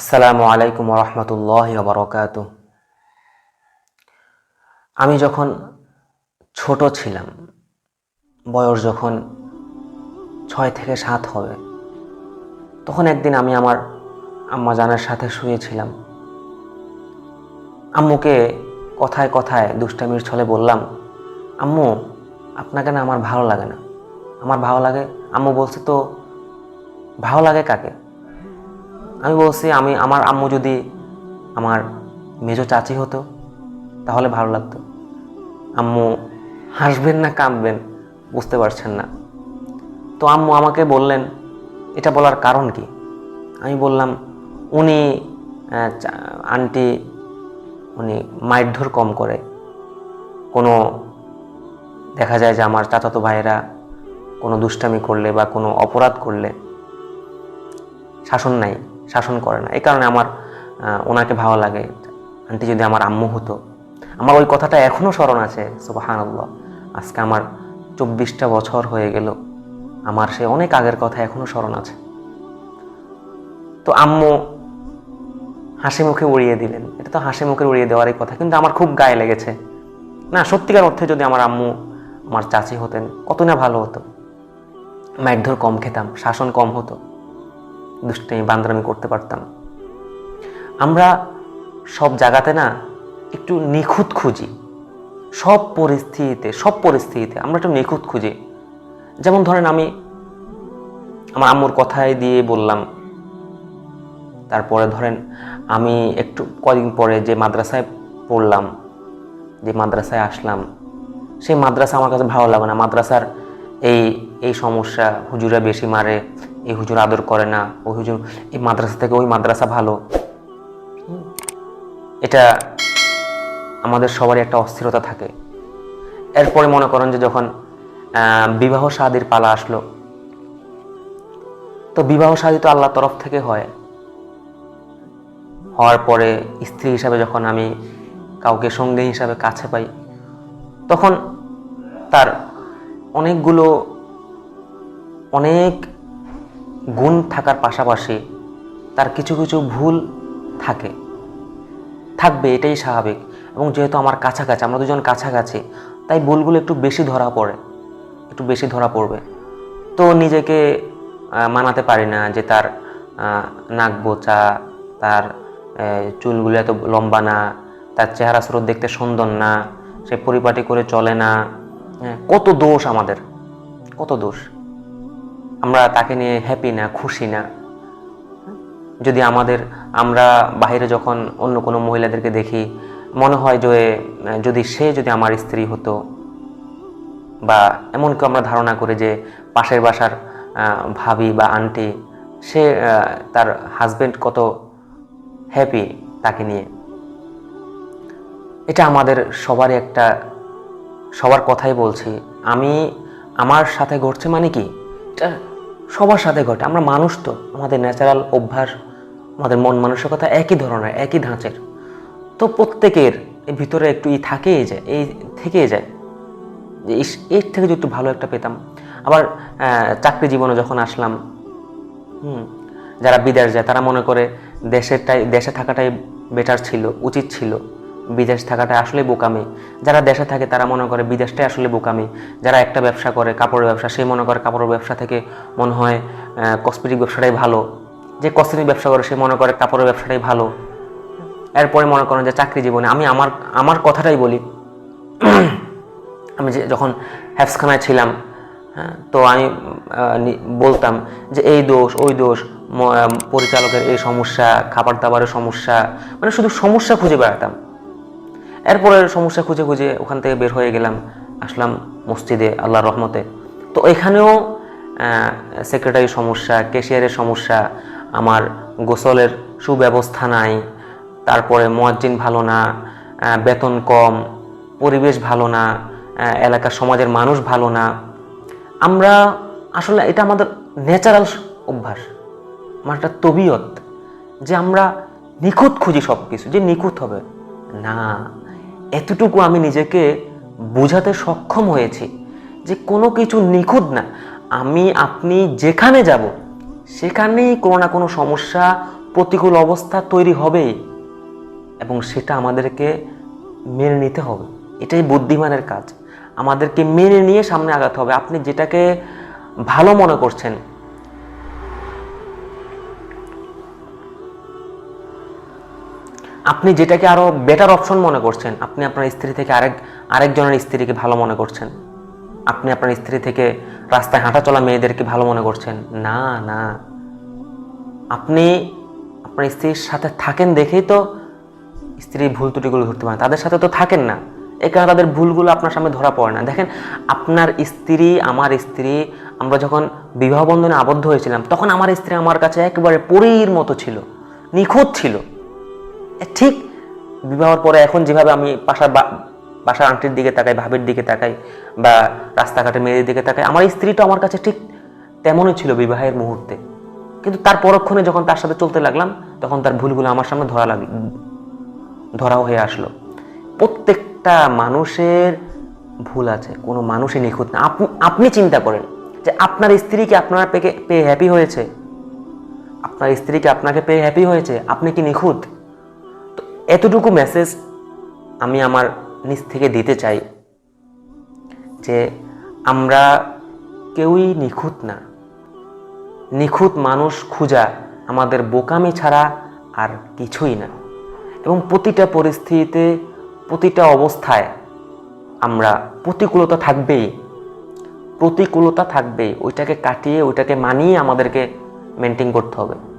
আসসালামু আলাইকুম রহমতুল্লাহ বরকাত আমি যখন ছোট ছিলাম, বয়স যখন ছয় থেকে সাত হবে, তখন একদিন আমি আমার আম্মা জানের সাথে শুয়েছিলাম। আম্মুকে কথায় কথায় দুষ্টামির ছলে বললাম, আম্মু, আপনাকে না আমার ভালো লাগে না। আমার ভালো লাগে, আম্মু বলছে তো, ভালো লাগে কাকে? আমি বলছি, আমি, আমার আম্মু যদি আমার মেজো চাচি হতো, তাহলে ভালো লাগতো। আম্মু হাসবেন না, কাঁদবেন, বুঝতে পারছেন না। তো আম্মু আমাকে বললেন, এটা বলার কারণ কি? আমি বললাম, উনি আন্টি, উনি মারধর কম করে। কোনো, দেখা যায় যে আমার চাচাতো ভাইয়েরা কোনো দুষ্টামি করলে বা কোনো অপরাধ করলে শাসন নাই। শাসন করে না। এই কারণে আমার ওনাকে ভালো লাগে। আন্টি যদি আমার আম্মু হতো। আমার ওই কথাটা এখনও স্মরণ আছে সুবাহান আজকে আমার চব্বিশটা বছর হয়ে গেল। আমার সে অনেক আগের কথা এখনও স্মরণ আছে। তো আম্মু হাসি মুখে উড়িয়ে দিলেন। এটা তো হাসি মুখে উড়িয়ে দেওয়ারই কথা, কিন্তু আমার খুব গায়ে লেগেছে। না, সত্যিকার অর্থে যদি আমার আম্মু আমার চাচি হতেন কত না ভালো হতো। মারধর কম খেতাম, শাসন কম হতো। দুষ্টামি বান্দরামি করতে পারতাম। আমরা সব জায়গাতে না একটু নিখুঁত খুঁজি। সব পরিস্থিতিতে সব পরিস্থিতিতে আমরা একটু নিখুঁত খুঁজি। যেমন ধরেন আমি আমার আম্মুর কথায় দিয়ে বললাম, তারপরে ধরেন আমি একটু কদিন পরে যে মাদ্রাসায় পড়লাম, যে মাদ্রাসায় আসলাম, সেই মাদ্রাসা আমার কাছে ভালো লাগে না। মাদ্রাসার এই এই সমস্যা হুজুরা বেশি মারে এই হুজুর আদর করে না, ওই হুজুর এই মাদ্রাসা থেকে ওই মাদ্রাসা ভালো। এটা আমাদের সবারই একটা অস্থিরতা থাকে। এরপরে মনে করেন যে যখন বিবাহ শাদির পালা আসলো, তো বিবাহ শাদী তো আল্লাহ তরফ থেকে হয়। হওয়ার পরে স্ত্রী হিসাবে যখন আমি কাউকে সঙ্গী হিসাবে কাছে পাই, তখন তার অনেকগুলো অনেক গুণ থাকার পাশাপাশি তার কিছু কিছু ভুল থাকে। থাকবে, এটাই স্বাভাবিক। এবং যেহেতু আমার কাছাকাছি, আমরা দুজন কাছাকাছি, তাই ভুলগুলো একটু বেশি ধরা পড়ে, একটু বেশি ধরা পড়বে। তো নিজেকে মানাতে পারি না যে তার নাক বোচা, তার চুলগুলো এত লম্বা না, তার চেহারা স্রোত দেখতে সুন্দর না, সে পরিপাটি করে চলে না কত দোষ আমাদের, কত দোষ। আমরা তাকে নিয়ে হ্যাপি না, খুশি না। যদি আমাদের, আমরা বাইরে যখন অন্য কোনো মহিলাদেরকে দেখি, মনে হয় যে, যদি সে যদি আমার স্ত্রী হতো, বা এমনকি আমরা ধারণা করি যে, পাশের বাসার ভাবি বা আন্টি সে তার হাজবেন্ড কত হ্যাপি তাকে নিয়ে। এটা আমাদের সবারই একটা, সবার কথাই বলছি। আমি আমার সাথে ঘটছে মানে কি? এটা সবার সাথে ঘটে। আমরা মানুষ তো, আমাদের ন্যাচারাল অভ্যাস, আমাদের মন মানসিকতা একই ধরনের, একই ধাঁচের। তো প্রত্যেকের ভিতরে একটু ই থাকেই যায় এই থেকেই যায় যে এর থেকে যদি একটু ভালো একটা পেতাম। আবার চাকরি জীবনে যখন আসলাম, হুম, যারা বিদেশ যায়, তারা মনে করে দেশেরটাই, দেশে থাকাটাই বেটার ছিল, উচিত ছিল। বিদেশ থাকাটা আসলে বোকামি। যারা দেশে থাকে তারা মনে করে বিদেশটাই আসলে বোকামি। যারা একটা ব্যবসা করে কাপড়ের ব্যবসা সেই মনে করে কাপড়ের ব্যবসা থেকে মনে হয় কসমেটিক ব্যবসাটাই ভালো। যে কসমেটিক ব্যবসা করে সে মনে করে কাপড়ের ব্যবসাটাই ভালো। এরপরে মনে করেন যে চাকরি জীবনে আমি আমার আমার কথাটাই বলি। আমি যে যখন হ্যাফসখানায় ছিলাম হ্যাঁ, তো আমি বলতাম যে এই দোষ ওই দোষ পরিচালকের এই সমস্যা খাবার দাবারের সমস্যা মানে শুধু সমস্যা খুঁজে বেড়াতাম। এরপরে সমস্যা খুঁজে খুঁজে ওখান থেকে বের হয়ে গেলাম, আসলাম মসজিদে আল্লাহর রহমতে। তো এখানেও সেক্রেটারি সমস্যা ক্যাশিয়ারের সমস্যা, আমার গোসলের সুব্যবস্থা নাই, তারপরে মোয়াজ্জিন ভালো না বেতন কম, পরিবেশ ভালো না এলাকার সমাজের মানুষ ভালো না। আমরা আসলে এটা আমাদের ন্যাচারাল অভ্যাস আমার একটা তবিয়ত, যে আমরা নিখুঁত খুঁজি সব কিছু যে নিখুঁত হবে। না, এতটুকু আমি নিজেকে বোঝাতে সক্ষম হয়েছি যে কোনো কিছু নিখুঁত না। আমি, আপনি যেখানে যাব, সেখানেই কোনো না কোনো সমস্যা, প্রতিকূল অবস্থা তৈরি হবেই এবং সেটা আমাদেরকে মেনে নিতে হবে। এটাই বুদ্ধিমানের কাজ। আমাদেরকে মেনে নিয়ে সামনে আগাতে হবে। আপনি যেটাকে ভালো মনে করছেন আপনি যেটাকে আরও বেটার অপশন মনে করছেন, আপনি আপনার স্ত্রী থেকে আরেক, আরেকজনের স্ত্রীকে ভালো মনে করছেন। আপনি আপনার স্ত্রী থেকে রাস্তায় হাঁটা চলা মেয়েদেরকে ভালো মনে করছেন। না না। আপনি আপনার স্ত্রীর সাথে থাকেন দেখেই তো স্ত্রীর ভুল ত্রুটিগুলো ধরতে পারেন তাদের সাথে তো থাকেন না। এ কারণে তাদের ভুলগুলো আপনার সামনে ধরা পড়ে না। দেখেন, আপনার স্ত্রী, আমার স্ত্রী, আমরা যখন বিবাহ বন্ধনে আবদ্ধ হয়েছিলাম, তখন আমার স্ত্রী আমার কাছে একেবারে পরীর মতো ছিল, নিখুঁত ছিল। ঠিক বিবাহর পরে এখন যেভাবে আমি পাশার বা- বাসার আংটির দিকে তাকাই, ভাবির দিকে তাকাই বা রাস্তাঘাটে মেয়েদের দিকে তাকাই, আমার স্ত্রীটা আমার কাছে ঠিক তেমনই ছিল বিবাহের মুহূর্তে। কিন্তু তার পরক্ষণে যখন তার সাথে চলতে লাগলাম, তখন তার ভুলগুলো আমার সামনে ধরা লাগল ধরাও হয়ে আসলো। প্রত্যেকটা মানুষের ভুল আছে, কোনো মানুষই নিখুঁত না। আপনি আপনি চিন্তা করেন যে আপনার স্ত্রীকে আপনার পেকে, পেয়ে হ্যাপি হয়েছে? আপনার স্ত্রীকে আপনাকে পেয়ে হ্যাপি হয়েছে? আপনি কি নিখুঁত? এতটুকু মেসেজ আমি আমার নিজ থেকে দিতে চাই যে আমরা কেউই নিখুঁত না। নিখুঁত মানুষ খুঁজা আমাদের বোকামি ছাড়া আর কিছুই না। এবং প্রতিটা পরিস্থিতিতে, প্রতিটা অবস্থায় আমরা প্রতিকূলতা থাকবেই। প্রতিকূলতা থাকবেই। ওইটাকে কাটিয়ে, ওইটাকে মানিয়ে আমাদেরকে মেনটেন করতে হবে।